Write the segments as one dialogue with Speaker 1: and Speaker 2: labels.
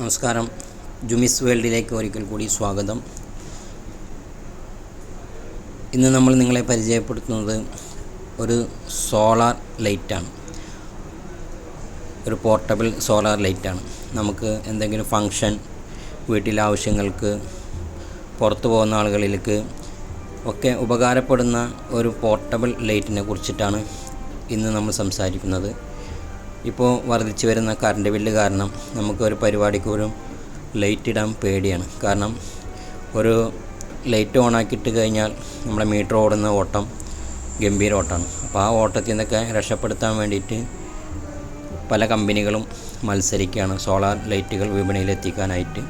Speaker 1: നമസ്കാരം. ജുമിസ് വേൾഡിലേക്ക് ഒരിക്കൽ കൂടി സ്വാഗതം. ഇന്ന് നമ്മൾ നിങ്ങളെ പരിചയപ്പെടുത്തുന്നത് ഒരു സോളാർ ലൈറ്റാണ്. ഒരു പോർട്ടബിൾ സോളാർ ലൈറ്റാണ്. നമുക്ക് എന്തെങ്കിലും ഫങ്ഷൻ വീട്ടിലെ ആവശ്യങ്ങൾക്ക് പുറത്തു പോകുന്ന ആളുകളിലേക്ക് ഒക്കെ ഉപകാരപ്പെടുന്ന ഒരു പോർട്ടബിൾ ലൈറ്റിനെ കുറിച്ചിട്ടാണ് ഇന്ന് നമ്മൾ സംസാരിക്കുന്നത്. ഇപ്പോൾ വർദ്ധിച്ചു വരുന്ന കറണ്ട് ബില്ല് കാരണം നമുക്ക് ഒരു പരിപാടിക്ക് പോലും ലൈറ്റ് ഇടാൻ പേടിയാണ്. കാരണം ഒരു ലൈറ്റ് ഓൺ ആക്കിയിട്ട് കഴിഞ്ഞാൽ നമ്മുടെ മീറ്റർ ഓടുന്ന ഓട്ടം ഗംഭീര ഓട്ടമാണ്. അപ്പോൾ ആ ഓട്ടത്തിൽ നിന്നൊക്കെ രക്ഷപ്പെടുത്താൻ വേണ്ടിയിട്ട് പല കമ്പനികളും മത്സരിക്കുകയാണ്. സോളാർ ലൈറ്റുകൾ വിപണിയിൽ എത്തിക്കാനായിട്ട്.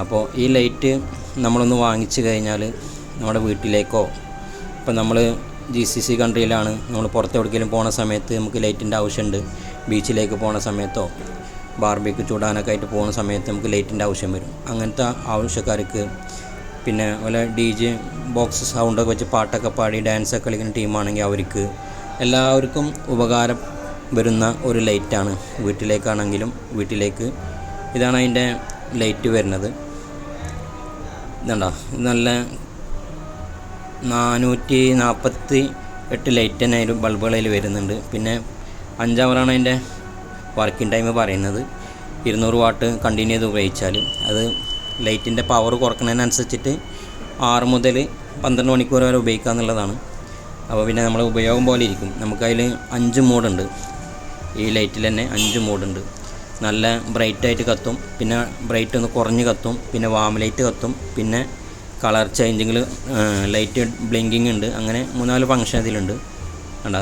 Speaker 1: അപ്പോൾ ഈ ലൈറ്റ് നമ്മളൊന്ന് വാങ്ങിച്ചു കഴിഞ്ഞാൽ നമ്മുടെ വീട്ടിലേക്കോ ഇപ്പം നമ്മൾ ജി സി സി കൺട്രിയിലാണ് നമ്മൾ പുറത്ത് എവിടേക്കെങ്കിലും പോണ സമയത്ത് നമുക്ക് ലൈറ്റിന്റെ ആവശ്യമുണ്ട്. ബീച്ചിലേക്ക് പോണ സമയത്തോ ബാർബിക്ക് ചൂടാനൊക്കെ ആയിട്ട് പോകുന്ന സമയത്ത് നമുക്ക് ലൈറ്റിന്റെ ആവശ്യം വരും. അങ്ങനത്തെ ആവശ്യക്കാർക്ക് പിന്നെ വല്ല ഡി ജെ ബോക്സ് സൗണ്ടൊക്കെ വെച്ച് പാട്ടൊക്കെ പാടി ഡാൻസൊക്കെ കളിക്കുന്ന ടീമാണെങ്കിൽ അവർക്ക് എല്ലാവർക്കും ഉപകാരം വരുന്ന ഒരു ലൈറ്റാണ് വീട്ടിലേക്കാണെങ്കിലും വീട്ടിലേക്ക്. ഇതാണ് അതിന്റെ ലൈറ്റ് വരുന്നത്. ഇതുണ്ടോ? ഇത് നല്ല നാനൂറ്റി നാൽപ്പത്തി എട്ട് ലൈറ്റ് തന്നെ ബൾബുകളിൽ വരുന്നുണ്ട്. പിന്നെ അഞ്ചവറാണ് അതിന്റെ വർക്കിംഗ് ടൈം പറയുന്നത്. ഇരുന്നൂറ് വാട്ട് കണ്ടിന്യൂ ചെയ്ത് ഉപയോഗിച്ചാൽ. അത് ലൈറ്റിന്റെ പവർ കുറക്കുന്നതിനനുസരിച്ചിട്ട് ആറ് മുതൽ പന്ത്രണ്ട് മണിക്കൂർ വരെ ഉപയോഗിക്കുക എന്നുള്ളതാണ്. അപ്പോൾ പിന്നെ നമ്മൾ ഉപയോഗം പോലെ ഇരിക്കും. നമുക്കതിൽ അഞ്ച് മോഡുണ്ട് ഈ ലൈറ്റിൽ തന്നെ അഞ്ച് മോഡുണ്ട് നല്ല ബ്രൈറ്റായിട്ട് കത്തും. പിന്നെ ബ്രൈറ്റ് ഒന്ന് കുറഞ്ഞ് കത്തും. പിന്നെ വാം ലൈറ്റ് കത്തും. പിന്നെ കളർ ചേഞ്ചിങ്ങിൽ ലൈറ്റ് ബ്ലിങ്കിങ് ഉണ്ട്. അങ്ങനെ മൂന്നാൽ ഫങ്ഷൻ അതിലുണ്ട്.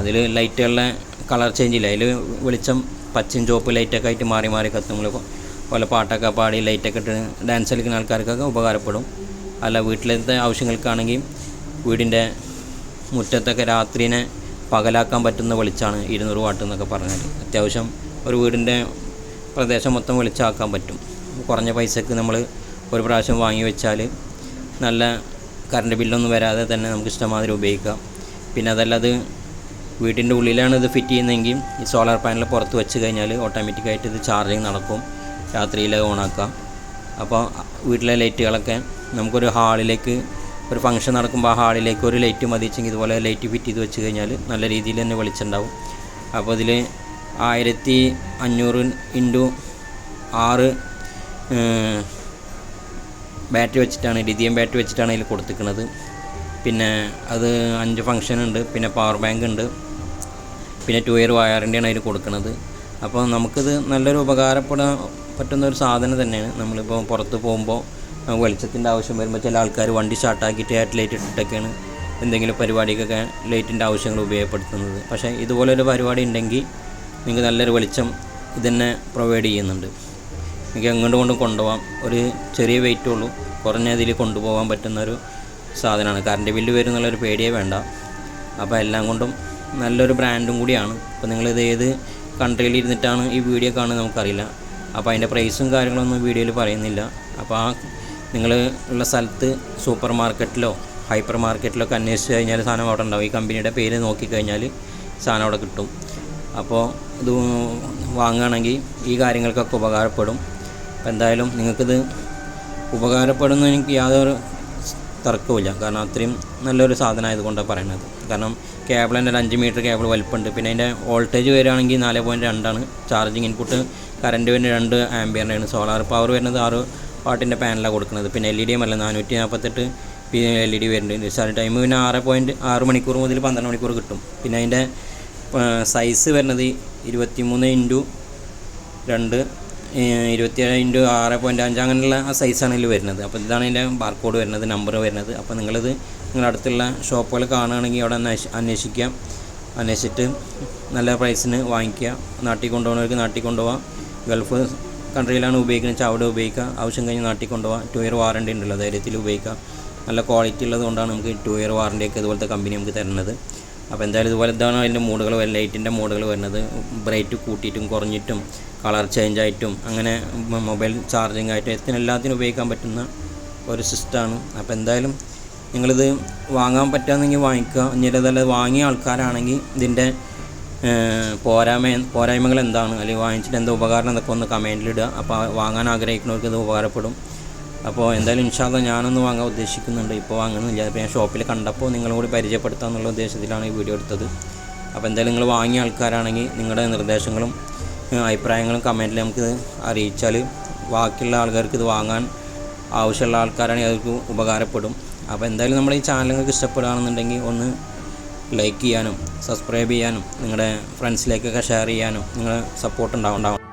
Speaker 1: അതിൽ ലൈറ്റുകളിലെ കളർ ചേഞ്ച് ഇല്ല. അതിൽ വെളിച്ചം പച്ചയും ചുവപ്പ് ലൈറ്റൊക്കെ ആയിട്ട് മാറി മാറി കത്തും. നമ്മൾ പോലെ പാട്ടൊക്കെ പാടി ലൈറ്റൊക്കെ ഇട്ട് ഡാൻസ് കളിക്കുന്ന ആൾക്കാർക്കൊക്കെ ഉപകാരപ്പെടും. അല്ല വീട്ടിലത്തെ ആവശ്യങ്ങൾക്കാണെങ്കിൽ വീടിന്റെ മുറ്റത്തൊക്കെ രാത്രിനെ പകലാക്കാൻ പറ്റുന്ന വെളിച്ചമാണ് ഇരുന്നൂറ് വാട്ട് എന്നൊക്കെ പറഞ്ഞാൽ അത്യാവശ്യം ഒരു വീടിന്റെ പ്രദേശം മൊത്തം വെളിച്ചമാക്കാൻ പറ്റും. കുറഞ്ഞ പൈസക്ക് നമ്മൾ ഒരു പ്രാവശ്യം വാങ്ങി വെച്ചാൽ നല്ല കറണ്ട് ബില്ലൊന്നും വരാതെ തന്നെ നമുക്ക് ഇഷ്ടമാതിരി ഉപയോഗിക്കാം. പിന്നെ അതല്ലാതെ വീട്ടിന്റെ ഉള്ളിലാണ് ഇത് ഫിറ്റ് ചെയ്യുന്നതെങ്കിൽ ഈ സോളാർ പാനൽ പുറത്ത് വെച്ച് കഴിഞ്ഞാൽ ഓട്ടോമാറ്റിക്കായിട്ട് ഇത് ചാർജിങ് നടക്കും. രാത്രിയിൽ ഓണാക്കാം അപ്പോൾ വീട്ടിലെ ലൈറ്റുകളൊക്കെ നമുക്കൊരു ഹാളിലേക്ക് ഒരു ഫംഗ്ഷൻ നടക്കുമ്പോൾ ആ ഹാളിലേക്ക് ഒരു ലൈറ്റ് മതിച്ചെങ്കിൽ ഇതുപോലെ ലൈറ്റ് ഫിറ്റ് ചെയ്ത് വെച്ച് കഴിഞ്ഞാൽ നല്ല രീതിയിൽ തന്നെ വെളിച്ചുണ്ടാവും അപ്പോൾ ഇതിൽ ആയിരത്തി അഞ്ഞൂറ് ഇന്റു ആറ് ബാറ്ററി വെച്ചിട്ടാണ് ലിഥിയം ബാറ്ററി വെച്ചിട്ടാണ് ഇതിൽ കൊടുത്തിരിക്കുന്നത്. പിന്നെ അത് അഞ്ച് ഫങ്ഷൻ ഉണ്ട്. പിന്നെ പവർ ബാങ്ക് ഉണ്ട്. പിന്നെ ടു ഇയർ വാറണ്ടിയാണ് അതിൽ കൊടുക്കുന്നത് അപ്പോൾ നമുക്കിത് നല്ലൊരു ഉപകാരപ്പെടാൻ പറ്റുന്ന ഒരു സാധനം തന്നെയാണ്. നമ്മളിപ്പോൾ പുറത്ത് പോകുമ്പോൾ വെളിച്ചത്തിന്റെ ആവശ്യം വരുമ്പോൾ ചില ആൾക്കാർ വണ്ടി സ്റ്റാർട്ടാക്കിയിട്ട് ഹെഡ് ലൈറ്റ് ഇട്ടിട്ടൊക്കെയാണ് എന്തെങ്കിലും പരിപാടിക്കൊക്കെ ലൈറ്റിന്റെ ആവശ്യങ്ങൾ ഉപയോഗപ്പെടുത്തുന്നത്. പക്ഷേ ഇതുപോലൊരു പരിപാടി ഉണ്ടെങ്കിൽ നിങ്ങൾക്ക് നല്ലൊരു വെളിച്ചം ഇതന്നെ പ്രൊവൈഡ് ചെയ്യുന്നുണ്ട്. നിങ്ങൾക്ക് എങ്ങോട്ട് കൊണ്ട് കൊണ്ടുപോകാം ഒരു ചെറിയ വെയിറ്റേ ഉള്ളൂ. കുറഞ്ഞ ഇതിൽ കൊണ്ടുപോകാൻ പറ്റുന്ന ഒരു സാധനമാണ്. കറണ്ട് ബില്ല് വരും എന്നുള്ളൊരു പേടിയേ വേണ്ട. അപ്പോൾ എല്ലാം കൊണ്ടും നല്ലൊരു ബ്രാൻഡും കൂടിയാണ്. അപ്പോൾ നിങ്ങളിത് ഏത് കൺട്രിയിൽ ഇരുന്നിട്ടാണ് ഈ വീഡിയോ കാണുന്നത് നമുക്കറിയില്ല. അപ്പോൾ അതിന്റെ പ്രൈസും കാര്യങ്ങളൊന്നും വീഡിയോയിൽ പറയുന്നില്ല. അപ്പോൾ ആ നിങ്ങൾ ഉള്ള സ്ഥലത്ത് സൂപ്പർ മാർക്കറ്റിലോ ഹൈപ്പർ മാർക്കറ്റിലൊക്കെ അന്വേഷിച്ച് കഴിഞ്ഞാൽ സാധനം അവിടെ ഉണ്ടാവും. ഈ കമ്പനിയുടെ പേര് നോക്കിക്കഴിഞ്ഞാൽ സാധനം അവിടെ കിട്ടും. അപ്പോൾ ഇത് വാങ്ങുകയാണെങ്കിൽ ഈ കാര്യങ്ങൾക്കൊക്കെ ഉപകാരപ്പെടും. അപ്പോൾ എന്തായാലും നിങ്ങൾക്കിത് ഉപകാരപ്പെടുന്ന എനിക്ക് യാതൊരു തർക്കവുമില്ല. കാരണം അത്രയും നല്ലൊരു സാധനം ആയതുകൊണ്ടാണ് പറയുന്നത് കാരണം കേബിളിന്റെ ഒരു അഞ്ച് മീറ്റർ കേബിൾ വലിപ്പമുണ്ട് പിന്നെ അതിന്റെ വോൾട്ടേജ് വരികയാണെങ്കിൽ നാല് പോയിന്റ് രണ്ടാണ് ചാർജിങ് ഇൻപുട്ട് കറണ്ട് വരുന്ന രണ്ട് ആംബിയറിന്റെയാണ് സോളാർ പവർ വരുന്നത് ആറ് വാട്ടിന്റെ പാനലാണ് കൊടുക്കുന്നത്. പിന്നെ എൽ ഇ ഡി എം അല്ല നാനൂറ്റി നാൽപ്പത്തെട്ട് പി എൽ ഇ ഡി വരുന്നുണ്ട്. ഡിസ്ചാർജ് ടൈം പിന്നെ ആറ് പോയിന്റ് ആറ് മണിക്കൂർ മുതൽ പന്ത്രണ്ട് മണിക്കൂർ കിട്ടും. പിന്നെ അതിന്റെ സൈസ് വരുന്നത് ഇരുപത്തി മൂന്ന് ഇന്റു രണ്ട് ഇരുപത്തിയേഴ് ഇന്റു ആറ് പോയിന്റ് അഞ്ച് അങ്ങനെയുള്ള ആ സൈസാണ് ഇതിൽ വരുന്നത്. അപ്പോൾ ഇതാണ് ഇതിന്റെ ബാർകോഡ് വരുന്നത് നമ്പർ വരുന്നത്. അപ്പോൾ നിങ്ങളിത് നിങ്ങളുടെ അടുത്തുള്ള ഷോപ്പുകൾ കാണുകയാണെങ്കിൽ അവിടെ അന്വേഷി അന്വേഷിക്കാം അന്വേഷിച്ചിട്ട് നല്ല പ്രൈസിന് വാങ്ങിക്കുക. നാട്ടിൽ കൊണ്ടുപോകുന്നവർക്ക് നാട്ടിൽ കൊണ്ടുപോകാം ഗൾഫ് കൺട്രിയിലാണ് ഉപയോഗിക്കുന്നത്. അവിടെ ഉപയോഗിക്കുക. ആവശ്യം കഴിഞ്ഞ് നാട്ടിൽ കൊണ്ടുപോകാം ടു ഇയർ വാറണ്ടി ഉണ്ടല്ലോ ധൈര്യത്തിൽ ഉപയോഗിക്കാം നല്ല ക്വാളിറ്റി ഉള്ളത് കൊണ്ടാണ് നമുക്ക് ടു ഇയർ വാറണ്ടിയൊക്കെ ഇതുപോലത്തെ കമ്പനി നമുക്ക് തരുന്നത്. അപ്പോൾ എന്തായാലും ഇതുപോലെ ഇതാണ് അതിന്റെ മോഡുകൾ ലൈറ്റിന്റെ മോഡുകൾ വരുന്നത്. ബ്രൈറ്റ് കൂട്ടിയിട്ടും കുറഞ്ഞിട്ടും കളർ ചേഞ്ച് ആയിട്ടും അങ്ങനെ മൊബൈൽ ചാർജിങ് ആയിട്ടും എത്തിന് എല്ലാത്തിനും ഉപയോഗിക്കാൻ പറ്റുന്ന ഒരു സിസ്റ്റമാണ്. അപ്പോൾ എന്തായാലും നിങ്ങളിത് വാങ്ങാൻ പറ്റാമെന്നെങ്കിൽ വാങ്ങിക്കുക. ഇനി അതല്ല വാങ്ങിയ ആൾക്കാരാണെങ്കിൽ ഇതിന്റെ പോരായ്മ പോരായ്മകൾ എന്താണ്? അല്ലെങ്കിൽ വാങ്ങിച്ചിട്ട് എന്താ ഉപകാരം എന്നൊക്കെ ഒന്ന് കമന്റിലിടുക അപ്പോൾ വാങ്ങാൻ ആഗ്രഹിക്കുന്നവർക്ക് ഇത് ഉപകാരപ്പെടും. അപ്പോൾ എന്തായാലും ഇൻഷാല്ല ഞാനൊന്ന് വാങ്ങാൻ ഉദ്ദേശിക്കുന്നുണ്ട്. ഇപ്പോൾ വാങ്ങുന്നില്ല. അപ്പോൾ ഞാൻ ഷോപ്പിൽ കണ്ടപ്പോൾ നിങ്ങളോട് പരിചയപ്പെടുത്താമെന്നുള്ള പരിചയപ്പെടുത്താം ഉദ്ദേശത്തിലാണ് ഈ വീഡിയോ എടുത്തത്. അപ്പോൾ എന്തായാലും നിങ്ങൾ വാങ്ങിയ ആൾക്കാരാണെങ്കിൽ നിങ്ങളുടെ നിർദ്ദേശങ്ങളും അഭിപ്രായങ്ങളും കമന്റിൽ നമുക്ക് അറിയിച്ചാൽ ബാക്കിയുള്ള ആൾക്കാർക്ക് ഇത് വാങ്ങാൻ ആവശ്യമുള്ള ആൾക്കാരാണെങ്കിൽ അവർക്ക് ഉപകാരപ്പെടും. അപ്പോൾ എന്തായാലും നമ്മുടെ ഈ ചാനൽ നിങ്ങൾക്ക് ഇഷ്ടപ്പെടുകയാണെന്നുണ്ടെങ്കിൽ ഒന്ന് ലൈക്ക് ചെയ്യാനും സബ്സ്ക്രൈബ് ചെയ്യാനും നിങ്ങളുടെ ഫ്രണ്ട്സിലേക്കൊക്കെ ഷെയർ ചെയ്യാനും നിങ്ങളുടെ സപ്പോർട്ട് ഉണ്ടാവും ഉണ്ടാവും.